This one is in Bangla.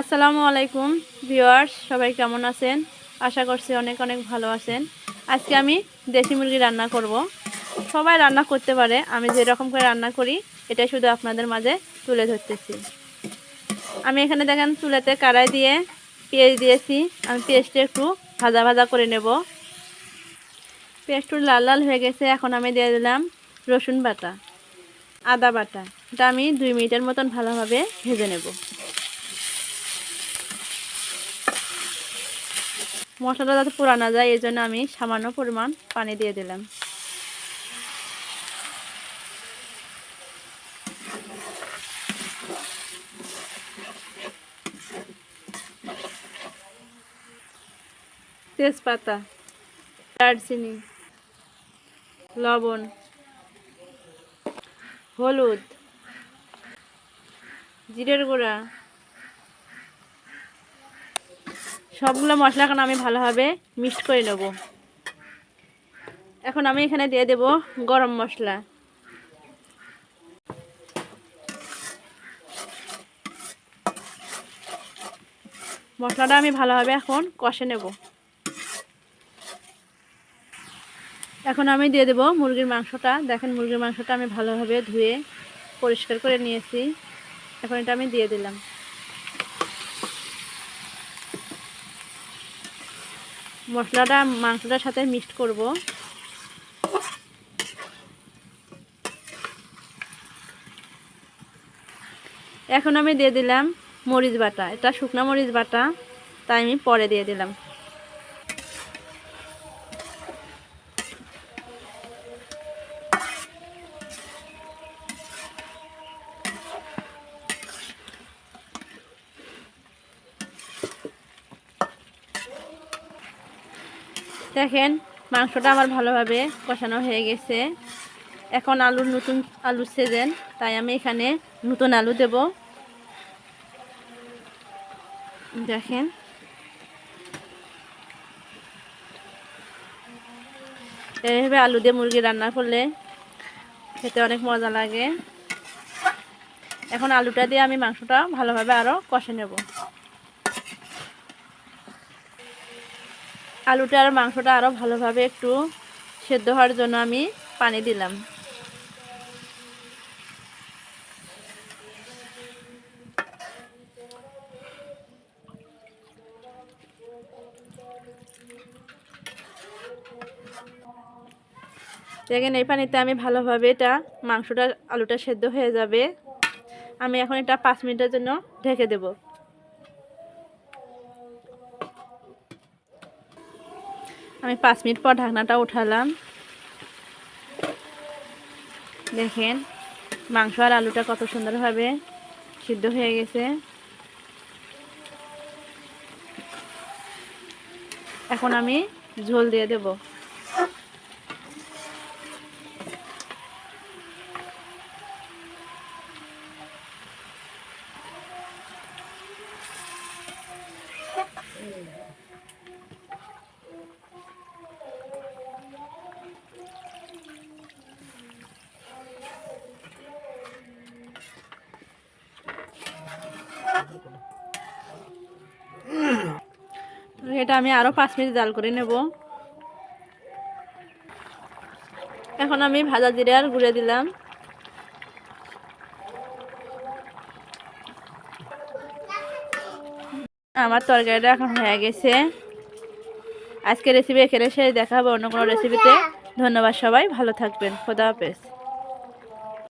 আসসালামু আলাইকুম, ভিউয়ার্স, সবাই কেমন আছেন? আশা করছি অনেক অনেক ভালো আছেন। আজকে আমি দেশি মুরগি রান্না করব। সবাই রান্না করতে পারে, আমি যেরকম করে রান্না করি, এটাই শুধু আপনাদের মাঝে তুলে ধরতেছি। আমি এখানে দেখেন চুলাতে কাড়াই দিয়ে পেঁয়াজ দিয়েছি। আমি পেঁয়াজটা একটু ভাজা ভাজা করে নেব। পেঁয়াজটু লাল লাল হয়ে গেছে, এখন আমি দিয়ে দিলাম রসুন বাটা, আদা বাটা। এটা আমি দুই মিনিটের মতন ভালোভাবে ভেজে নেব। মশলাটা যাতে পুরানো যায়, এই জন্য আমি সামান্য পরিমাণ পানি দিয়ে দিলাম। তেজপাতা, দারচিনি, লবণ, হলুদ, জিরের গুঁড়া সবগুলো মশলা এখন আমি ভালোভাবে মিক্সড করে নেব। এখন আমি এখানে দিয়ে দেব গরম মশলা। মশলাটা আমি ভালোভাবে এখন কষে নেব। এখন আমি দিয়ে দেব মুরগির মাংসটা। দেখেন মুরগির মাংসটা আমি ভালোভাবে ধুয়ে পরিষ্কার করে নিয়েছি। এখন এটা আমি দিয়ে দিলাম। মশলাটা মাংসটার সাথে মিক্সড করব। এখন আমি দিয়ে দিলাম মরিচ বাটা। এটা শুকনা মরিচ বাটা, তাই আমি পরে দিয়ে দিলাম। দেখেন, মাংসটা আমার ভালোভাবে কষানো হয়ে গেছে। এখন আলুর নতুন আলু সেজেন, তাই আমি এখানে নতুন আলু দেব। দেখেন। এইভাবে আলু দিয়ে মুরগি রান্না করলে খেতে অনেক মজা লাগে। এখন আলুটা দিয়ে আমি মাংসটা ভালোভাবে আরও কষে নেব। আলুটা আর মাংসটা আরও ভালোভাবে একটু সেদ্ধ হওয়ার জন্য আমি পানি দিলাম। দেখেন, এই পানিতে আমি ভালোভাবে এটা মাংসটা, আলুটা সেদ্ধ হয়ে যাবে। আমি এখন এটা পাঁচ মিনিটের জন্য ঢেকে দেব। আমি পাঁচ মিনিট পর ঢাকনাটা উঠালাম। দেখেন, মাংস আর আলুটা কত সুন্দরভাবে সিদ্ধ হয়ে গেছে। এখন আমি ঝোল দিয়ে দেব। এটা আমি আরও পাঁচ মিনিট জাল করে নেব। এখন আমি ভাজা জিরে আর গুঁড়ে দিলাম। আমার তরকারিটা এখন হয়ে গেছে। আজকে রেসিপি এখানে শেষ। দেখা হবে অন্য কোনো রেসিপিতে ধন্যবাদ সবাই। ভালো থাকবেন। খোদা হাফেজ।